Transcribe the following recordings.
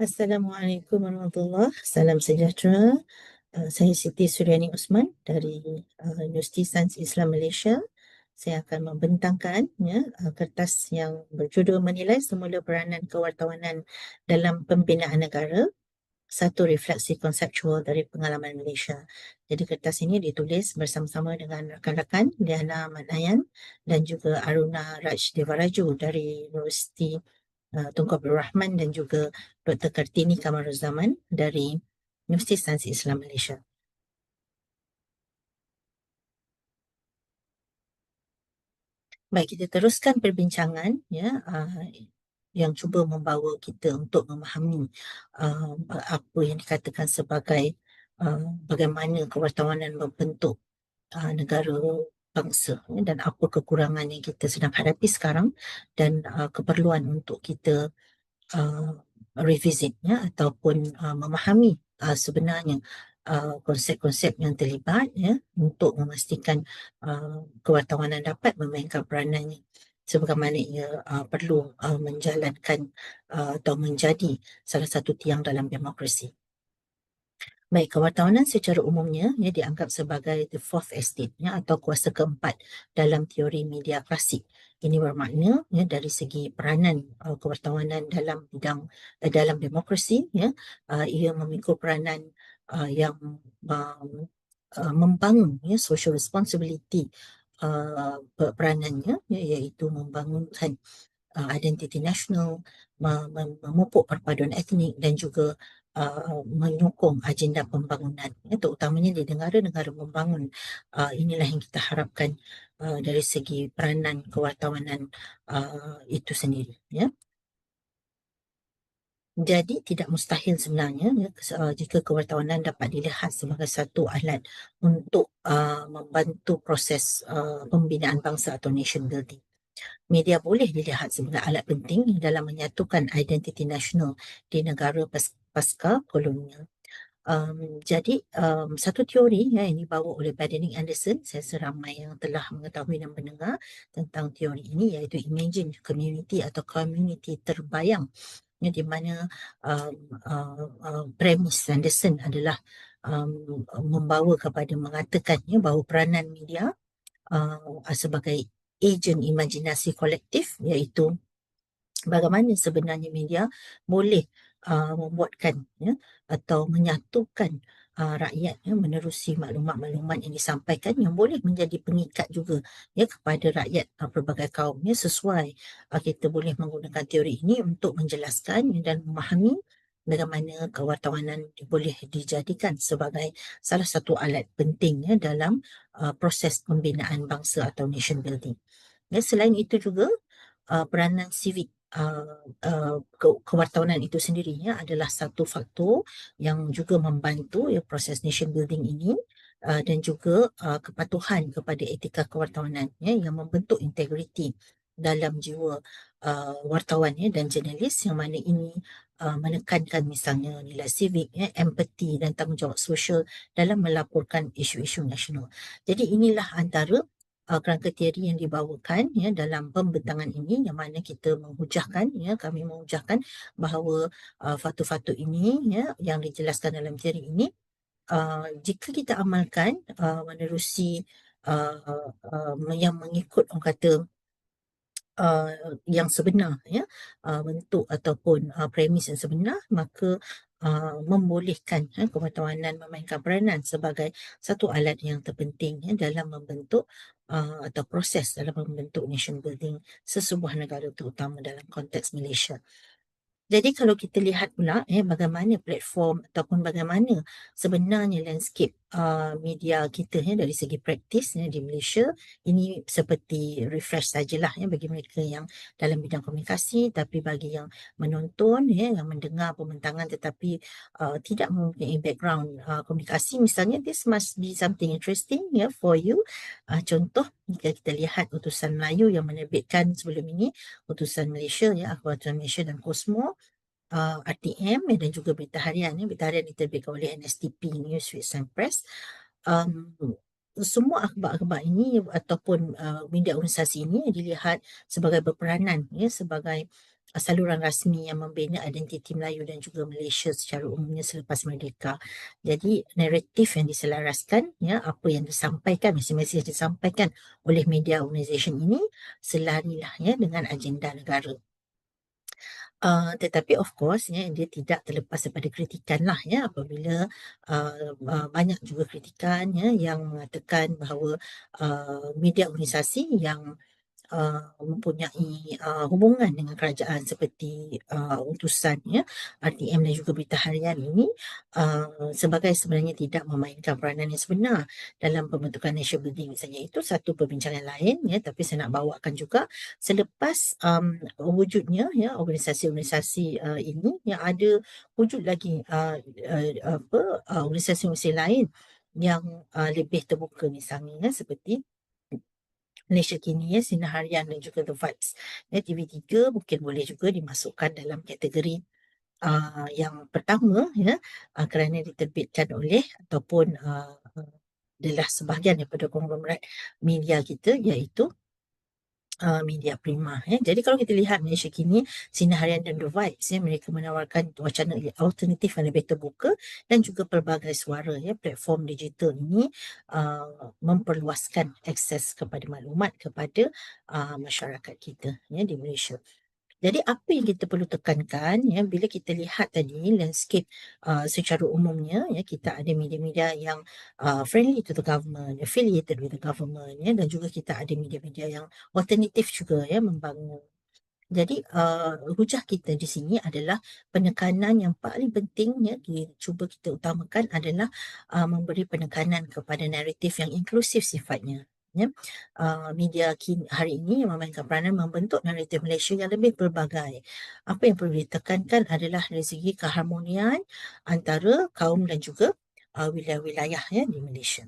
Assalamualaikum warahmatullahi Salam sejahtera. Uh, saya Siti Suryani Osman dari uh, Universiti Sains Islam Malaysia. Saya akan membentangkan ya, uh, kertas yang berjudul menilai semula peranan kewartawanan dalam pembinaan negara satu refleksi konseptual dari pengalaman Malaysia. Jadi kertas ini ditulis bersama-sama dengan rakan-rakan Diana Manayan dan juga Aruna Raj Devaraju dari Universiti uh, Tunku Abdul Rahman dan juga Dr. Kartini Kamaruzaman dari Universiti Sains Islam Malaysia. Baik, kita teruskan perbincangan ya uh, yang cuba membawa kita untuk memahami uh, apa yang dikatakan sebagai bagaimana kewartawanan membentuk negara bangsa dan apa kekurangan yang kita sedang hadapi sekarang dan uh, keperluan untuk kita uh, revisit ya ataupun uh, memahami uh, sebenarnya uh, konsep-konsep yang terlibat ya untuk memastikan uh, kewartawanan dapat memainkan peranannya sebagaimana ia uh, perlu uh, menjalankan uh, atau menjadi salah satu tiang dalam demokrasi. Baik, kewartawanan secara umumnya ya, dianggap sebagai the fourth estate ya, atau kuasa keempat dalam teori media klasik. Ini bermakna ya, dari segi peranan uh, kewartawanan dalam bidang uh, dalam demokrasi, ya, uh, ia memikul peranan uh, yang um, uh, membangun ya, social responsibility uh, peranannya ya, iaitu membangunkan uh, identiti nasional, memupuk perpaduan etnik dan juga uh, menyokong agenda pembangunan. Ya, terutamanya di negara-negara membangun uh, inilah yang kita harapkan uh, dari segi peranan kewartawanan uh, itu sendiri ya. Jadi tidak mustahil sebenarnya ya, uh, jika kewartawanan dapat dilihat sebagai satu alat untuk uh, membantu proses uh, pembinaan bangsa atau nation building. Media boleh dilihat sebagai alat penting dalam menyatukan identiti nasional di negara pasca kolonial. Um, jadi um, satu teori ya, yang dibawa oleh Benedict Anderson, saya seramai yang telah mengetahui dan mendengar tentang teori ini iaitu imagine community atau community terbayang ya, di mana um, uh, uh, premis Anderson adalah um, membawa kepada mengatakan ya, bahawa peranan media uh, sebagai agent imajinasi kolektif iaitu bagaimana sebenarnya media boleh uh, membuatkan ya atau menyatukan uh, rakyat ya menerusi maklumat-maklumat yang disampaikan yang boleh menjadi pengikat juga ya kepada rakyat uh, pelbagai kaum ya sesuai uh, kita boleh menggunakan teori ini untuk menjelaskan dan memahami bagaimana kewartawanan boleh dijadikan sebagai salah satu alat penting ya dalam uh, proses pembinaan bangsa atau nation building. Ya, selain itu juga uh, peranan sivik uh, uh, ke kewartawanan itu sendirinya adalah satu faktor yang juga membantu ya proses nation building ini uh, dan juga uh, kepatuhan kepada etika kewartawanan ya, yang membentuk integriti dalam jiwa uh, wartawan ya, dan jurnalis yang mana ini uh, menekankan misalnya nilai sivik, ya, empati dan tanggungjawab sosial dalam melaporkan isu-isu nasional. Jadi inilah antara uh, kerangka teori yang dibawakan ya dalam pembentangan ini yang mana kita menghujahkan ya kami menghujahkan bahawa uh, faktor-faktor ini ya yang dijelaskan dalam teori ini uh, jika kita amalkan uh, menerusi uh, uh, yang mengikut orang kata Uh, yang sebenar ya uh, bentuk ataupun uh, premis yang sebenar maka uh, membolehkan ya, kewartawanan memainkan peranan sebagai satu alat yang terpenting ya, dalam membentuk uh, atau proses dalam membentuk nation building sesebuah negara terutama dalam konteks Malaysia. Jadi kalau kita lihat pula eh, bagaimana platform ataupun bagaimana sebenarnya landscape uh, media kita ya, dari segi praktis ya, di Malaysia. Ini seperti refresh sajalah ya, bagi mereka yang dalam bidang komunikasi tapi bagi yang menonton ya, yang mendengar pembentangan tetapi uh, tidak mempunyai background uh, komunikasi. Misalnya this must be something interesting ya, for you. Uh, contoh jika kita lihat utusan Melayu yang menerbitkan sebelum ini utusan Malaysia ya Akhbar Malaysia dan Cosmo uh, RTM dan juga berita harian ya berita harian diterbitkan oleh NSTP Newsweek and Press um, semua akhbar-akhbar ini ataupun uh, media organisasi ini dilihat sebagai berperanan ya sebagai saluran rasmi yang membina identiti Melayu dan juga Malaysia secara umumnya selepas merdeka. Jadi naratif yang diselaraskan ya apa yang disampaikan mesej-mesej yang disampaikan oleh media organisasi ini selarilah ya dengan agenda negara. Uh, tetapi of course ya dia tidak terlepas daripada kritikan lah ya. Apabila uh, uh, banyak juga kritikan ya yang mengatakan bahawa uh, media organisasi yang uh, mempunyai uh, hubungan dengan kerajaan seperti uh, utusan ya. RTM dan juga Berita Harian ini uh, sebagai sebenarnya tidak memainkan peranan yang sebenar dalam pembentukan national building misalnya. Itu satu perbincangan lain ya tapi saya nak bawakan juga selepas um, wujudnya ya organisasi-organisasi uh, ini yang ada wujud lagi uh, uh, apa uh, organisasi-organisasi lain yang uh, lebih terbuka misalnya ya, seperti Malaysia kini ya Sinar Harian dan juga The Vibes. Ya, TV3 mungkin boleh juga dimasukkan dalam kategori uh, yang pertama ya uh, kerana diterbitkan oleh ataupun uh, adalah sebahagian daripada konglomerat media kita iaitu uh, media prima ya. Jadi kalau kita lihat Malaysia kini Sinar Harian dan The Vibes ya mereka menawarkan wacana alternatif yang lebih terbuka dan juga pelbagai suara ya platform digital ini uh, memperluaskan akses kepada maklumat kepada uh, masyarakat kita ya di Malaysia. Jadi apa yang kita perlu tekankan ya bila kita lihat tadi landscape uh, secara umumnya ya kita ada media-media yang uh, friendly to the government, affiliated with the government ya dan juga kita ada media-media yang alternatif juga ya membangun. Jadi uh, hujah kita di sini adalah penekanan yang paling penting ya cuba kita utamakan adalah uh, memberi penekanan kepada naratif yang inklusif sifatnya ya uh, media kini, hari ini yang memainkan peranan membentuk naratif Malaysia yang lebih pelbagai. Apa yang perlu ditekankan adalah dari segi keharmonian antara kaum dan juga uh, wilayah-wilayah ya di Malaysia.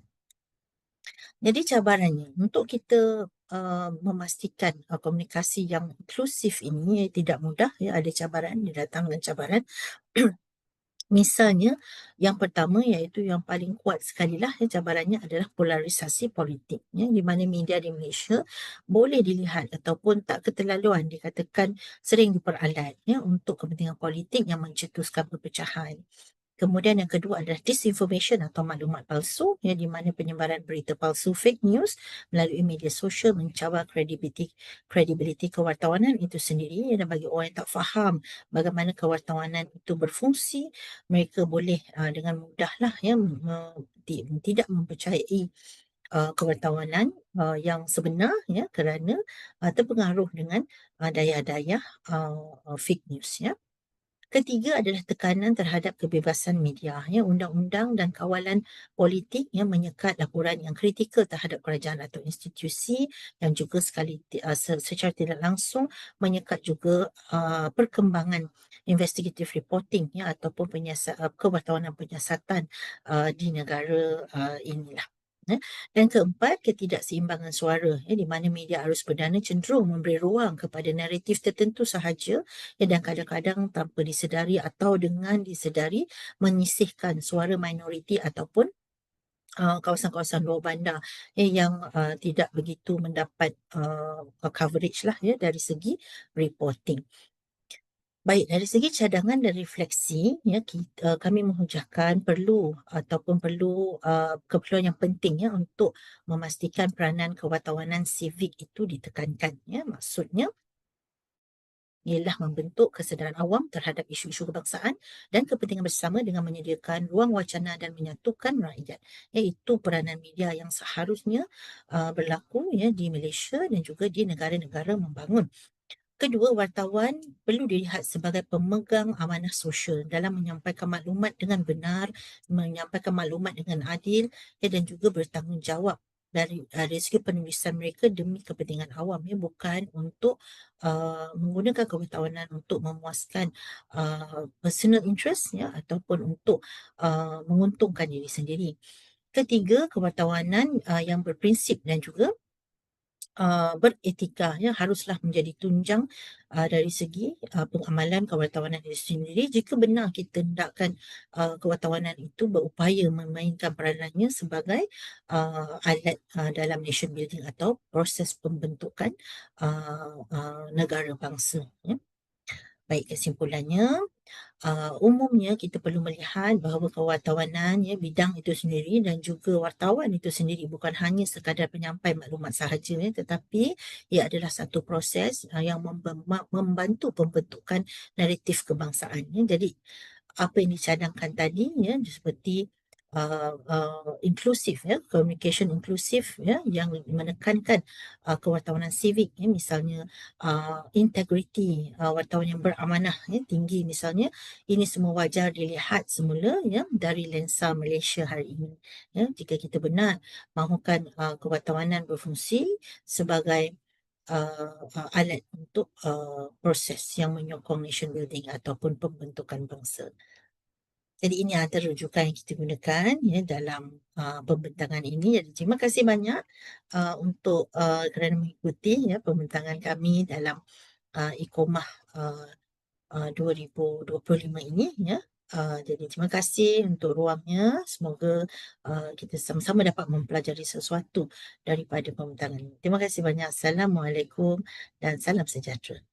Jadi cabarannya untuk kita uh, memastikan uh, komunikasi yang inklusif ini tidak mudah ya ada cabaran dia datang dengan cabaran Misalnya, yang pertama iaitu yang paling kuat sekali lah ya, cabarannya adalah polarisasi politik. Ya, di mana media di Malaysia boleh dilihat ataupun tak keterlaluan dikatakan sering diperalat ya, untuk kepentingan politik yang mencetuskan perpecahan. Kemudian yang kedua adalah disinformation atau maklumat palsu ya di mana penyebaran berita palsu fake news melalui media sosial mencabar kredibiliti kredibiliti kewartawanan itu sendiri ya, dan bagi orang yang tak faham bagaimana kewartawanan itu berfungsi mereka boleh uh, dengan mudahlah ya me, tidak mempercayai uh, kewartawanan uh, yang sebenar ya kerana uh, terpengaruh dengan uh, daya-daya uh, fake news ya. Ketiga adalah tekanan terhadap kebebasan media. Ya, undang-undang dan kawalan politik yang menyekat laporan yang kritikal terhadap kerajaan atau institusi yang juga sekali uh, secara tidak langsung menyekat juga uh, perkembangan investigative reporting ya ataupun penyiasat uh, kewartawanan penyiasatan uh, di negara uh, inilah. Ya. Dan keempat, ketidakseimbangan suara ya, di mana media arus perdana cenderung memberi ruang kepada naratif tertentu sahaja ya, dan kadang-kadang tanpa disedari atau dengan disedari menyisihkan suara minoriti ataupun uh, kawasan-kawasan luar bandar ya, yang uh, tidak begitu mendapat uh, coverage lah ya, dari segi reporting. Baik, dari segi cadangan dan refleksi, ya, kita, uh, kami menghujahkan perlu ataupun perlu uh, keperluan yang penting ya, untuk memastikan peranan kewartawanan sivik itu ditekankan. Ya. Maksudnya, ialah membentuk kesedaran awam terhadap isu-isu kebangsaan dan kepentingan bersama dengan menyediakan ruang wacana dan menyatukan rakyat. Iaitu peranan media yang seharusnya uh, berlaku ya, di Malaysia dan juga di negara-negara membangun. Kedua, wartawan perlu dilihat sebagai pemegang amanah sosial dalam menyampaikan maklumat dengan benar, menyampaikan maklumat dengan adil ya, dan juga bertanggungjawab dari, dari segi penulisan mereka demi kepentingan awam ya bukan untuk uh, menggunakan kewartawanan untuk memuaskan uh, personal interest ya ataupun untuk uh, menguntungkan diri sendiri. Ketiga, kewartawanan uh, yang berprinsip dan juga uh, beretika ya haruslah menjadi tunjang uh, dari segi uh, pengamalan kewartawanan itu sendiri jika benar kita hendakkan uh, kewartawanan itu berupaya memainkan peranannya sebagai uh, alat uh, dalam nation building atau proses pembentukan uh, uh, negara bangsa ya. Baik, kesimpulannya, uh, umumnya kita perlu melihat bahawa kewartawanan ya bidang itu sendiri dan juga wartawan itu sendiri bukan hanya sekadar penyampai maklumat sahaja ya tetapi ia adalah satu proses uh, yang mem- membantu pembentukan naratif kebangsaan ya. Jadi apa yang dicadangkan tadi ya seperti uh, uh, inklusif ya communication inklusif ya yang menekankan uh, kewartawanan civic ya misalnya uh, integriti uh, wartawan yang beramanah ya tinggi misalnya ini semua wajar dilihat semula ya dari lensa Malaysia hari ini ya jika kita benar mahukan uh, kewartawanan berfungsi sebagai Uh, uh, alat untuk uh, proses yang menyokong nation building ataupun pembentukan bangsa. Jadi ini antara rujukan yang kita gunakan ya dalam uh, pembentangan ini. Jadi terima kasih banyak uh, untuk uh, kerana mengikuti ya pembentangan kami dalam uh, Ikomah uh, uh, 2025 ini ya. Uh, jadi terima kasih untuk ruangnya. Semoga uh, kita sama-sama dapat mempelajari sesuatu daripada pembentangan ini. Terima kasih banyak. Assalamualaikum dan salam sejahtera.